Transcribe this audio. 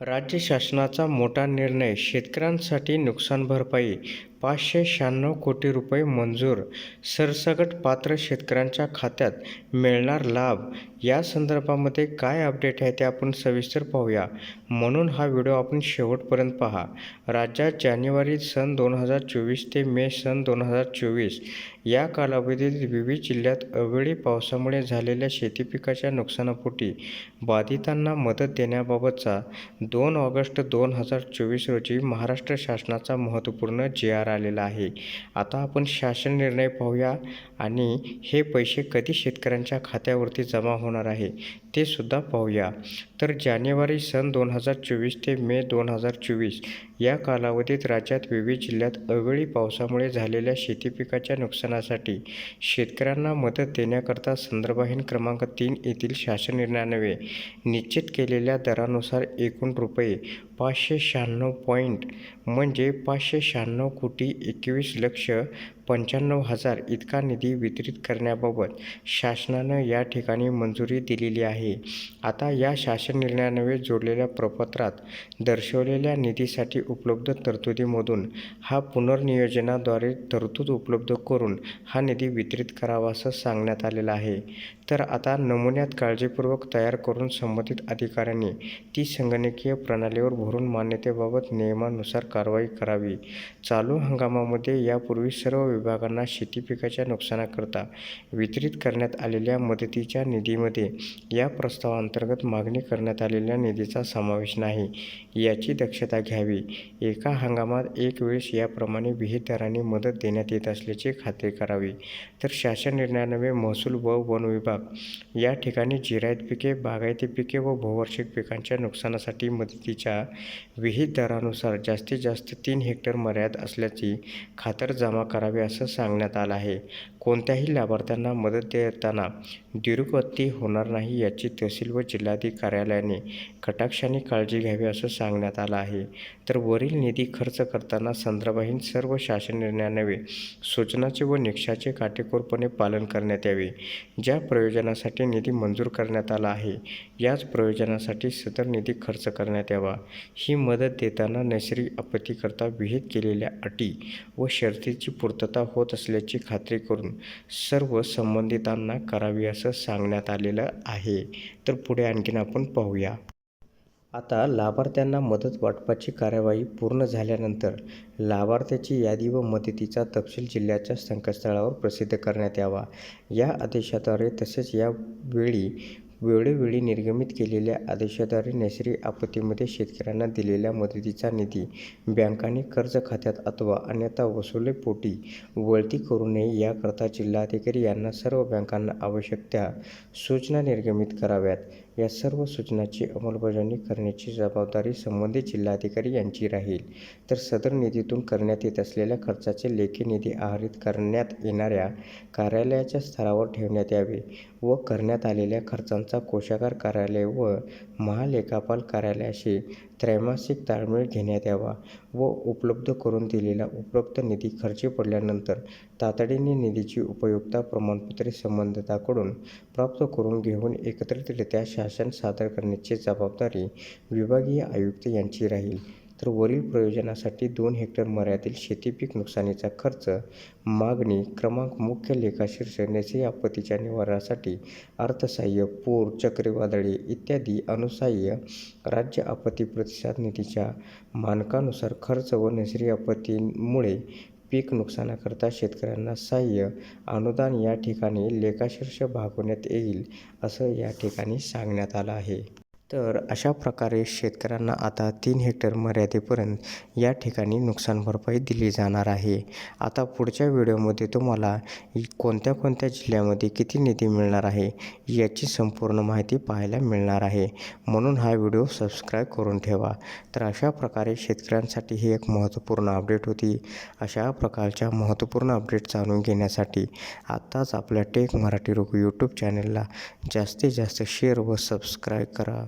राज्य शासनाचा मोठा निर्णय शेतकऱ्यांसाठी नुकसान भरपाई पाचशे शहाण्णव कोटी रुपये मंजूर सरसकट पात्र शेतकऱ्यांच्या खात्यात मिळणार लाभ. या संदर्भामध्ये काय अपडेट आहे ते आपण सविस्तर पाहूया. म्हणून हा व्हिडिओ आपण शेवटपर्यंत पहा. राज्यात जानेवारी सन दोन हजार चोवीस ते मे सन दोन हजार चोवीस या कालावधीत विविध जिल्ह्यात अवेळी पावसामुळे झालेल्या शेती पिकाच्या नुकसानापोटी बाधितांना मदत देण्याबाबतचा दोन ऑगस्ट दोन हजार चोवीस रोजी महाराष्ट्र शासनाचा महत्त्वपूर्ण जे आर आलेला आहे. आता आपण शासन निर्णय पाहूया आणि हे पैसे कधी शेतकऱ्यांच्या खात्यावरती जमा होणार आहे ते सुद्धा पाहूया. तर जानेवारी सन दोन हजार चोवीस ते मे दोन हजार चोवीस या कालावधीत राज्यात विविध जिल्ह्यात अवेळी पावसामुळे झालेल्या शेती पिकाच्या नुकसानासाठी शेतकऱ्यांना मदत देण्याकरता संदर्भहीन क्रमांक तीन येथील शासन निर्णयान्वये निश्चित केलेल्या दरानुसार एकूण रुपये पाचशे शहाण्णव पॉईंट म्हणजे पाचशे शहाण्णव कोटी एकवीस लक्ष पंच्याण्णव हजार इतका निधी वितरित करण्याबाबत शासनानं या ठिकाणी मंजुरी दिलेली आहे. आता या शासन निर्णयानवे जोडलेल्या प्रपत्रात दर्शवलेल्या निधीसाठी उपलब्ध तरतुदीमधून हा पुनर्नियोजनाद्वारे तरतूद उपलब्ध करून हा निधी वितरित करावा असं सांगण्यात आलेलं आहे. तर आता नमुन्यात काळजीपूर्वक तयार करून संबंधित अधिकाऱ्यांनी ती संगणकीय प्रणालीवर भरून मान्यतेबाबत नियमानुसार कारवाई करावी. चालू हंगामामध्ये यापूर्वी सर्व विभागांना शेती पिकाच्या नुकसानाकरता वितरित करण्यात आलेल्या मदतीच्या निधीमध्ये या प्रस्तावांतर्गत मागणी करण्यात आलेल्या निधीचा समावेश नाही. याची दक्षता घ्यावी. एका हंगामात एक वेळेस याप्रमाणे विहित दराने मदत देण्यात येत असल्याची खात्री करावी. तर शासन निर्णयान्वये महसूल व वन विभाग या ठिकाणी जिरायत पिके बागायती पिके व बहुवार्षिक पिकांच्या नुकसानासाठी मदतीच्या विहित दरानुसार जास्तीत जास्त तीन हेक्टर मर्याद असल्याची खातर जमा करावी असं सांगण्यात आलं आहे. कोणत्याही लाभार्थ्यांना मदत देताना दुरुपत्ती होणार नाही याची तहसील व जिल्हाधिकारी कार्यालयाने कटाक्षाने काळजी घ्यावी असं सांगण्यात आलं आहे. तर वरील निधी खर्च करताना संदर्भहीन सर्व शासन निर्णयानवे सूचनाचे व निकषाचे काटेकोरपणे पालन करण्यात यावे. ज्या प्रयोजनासाठी निधी मंजूर करण्यात आला आहे याच प्रयोजनासाठी सदर निधी खर्च करण्यात यावा. ही मदत देताना नैसर्गिक आपत्तीकरता विहित केलेल्या अटी व शर्तीची पूर्तता होत असल्याची खात्री करून सर्व संबंधितांना करावी असं सांगण्यात आलेलं आहे. तर पुढे आणखीन आपण पाहूया. आता लाभार्थ्यांना मदत वाटपाची कार्यवाही पूर्ण झाल्यानंतर लाभार्थ्याची यादी व मदतीचा तपशील जिल्ह्याच्या संकेतस्थळावर प्रसिद्ध करण्यात यावा. या आदेशाद्वारे तसेच यावेळी वेळोवेळी निर्गमित केलेल्या आदेशाद्वारे नैसर्गिक आपत्तीमध्ये शेतकऱ्यांना दिलेल्या मदतीचा निधी बँकांनी कर्ज खात्यात अथवा अन्यथा वसुलीपोटी वळती करू नये याकरता जिल्हाधिकारी यांना सर्व बँकांना आवश्यक त्या सूचना निर्गमित कराव्यात. या सर्व सूचनांची अंमलबजावणी करण्याची जबाबदारी संबंधित जिल्हाधिकारी यांची राहील. तर सदर निधीतून करण्यात येत असलेल्या खर्चाचे लेखी निधी आहरित करण्यात येणाऱ्या कार्यालयाच्या स्तरावर ठेवण्यात यावे व करण्यात आलेल्या खर्चांचा कोषागार कार्यालय व महालेखापाल कार्यालयाशी त्रैमासिक ताळमेळ घेण्यात यावा व उपलब्ध करून दिलेला उपलब्ध निधी खर्ची पडल्यानंतर तातडीने निधीची उपयुक्तता प्रमाणपत्रे संबंधिताकडून प्राप्त करून घेऊन एकत्रितरित्या शासन सादर करण्याची जबाबदारी विभागीय आयुक्त यांची राहील. तर वरील प्रयोजनासाठी दोन हेक्टर मर्यादेतील शेतीपीक नुकसानीचा खर्च मागणी क्रमांक मुख्य लेखाशीर्ष नैसर्गिक आपत्तीच्या निवारणासाठी अर्थसहाय्य पूर चक्रीवादळे इत्यादी अनुसहाय्य राज्य आपत्ती प्रतिसाद निधीच्या मानकानुसार खर्च व नैसर्गिक आपत्तीमुळे पीक नुकसानाकरता शेतकऱ्यांना सहाय्य अनुदान या ठिकाणी लेखाशीर्ष भागवण्यात येईल असं या ठिकाणी सांगण्यात आलं आहे. तर अशा प्रकारे शेतकऱ्यांना आता तीन हेक्टर मर्यादेपर्यंत या ठिकाणी नुकसान भरपाई दिली जाणार आहे. आता पुढच्या व्हिडिओमध्ये तुम्हाला कोणत्या कोणत्या जिल्ह्यामध्ये किती निधी मिळणार आहे याची संपूर्ण माहिती पाहायला मिळणार आहे. म्हणून हा व्हिडिओ सबस्क्राईब करून ठेवा. तर अशा प्रकारे शेतकऱ्यांसाठी ही एक महत्त्वपूर्ण अपडेट होती. अशा प्रकारच्या महत्त्वपूर्ण अपडेट जाणून घेण्यासाठी आत्ताच आपल्या टेक मराठी रोग यूट्यूब चॅनलला जास्तीत जास्त शेअर व सबस्क्राईब करा.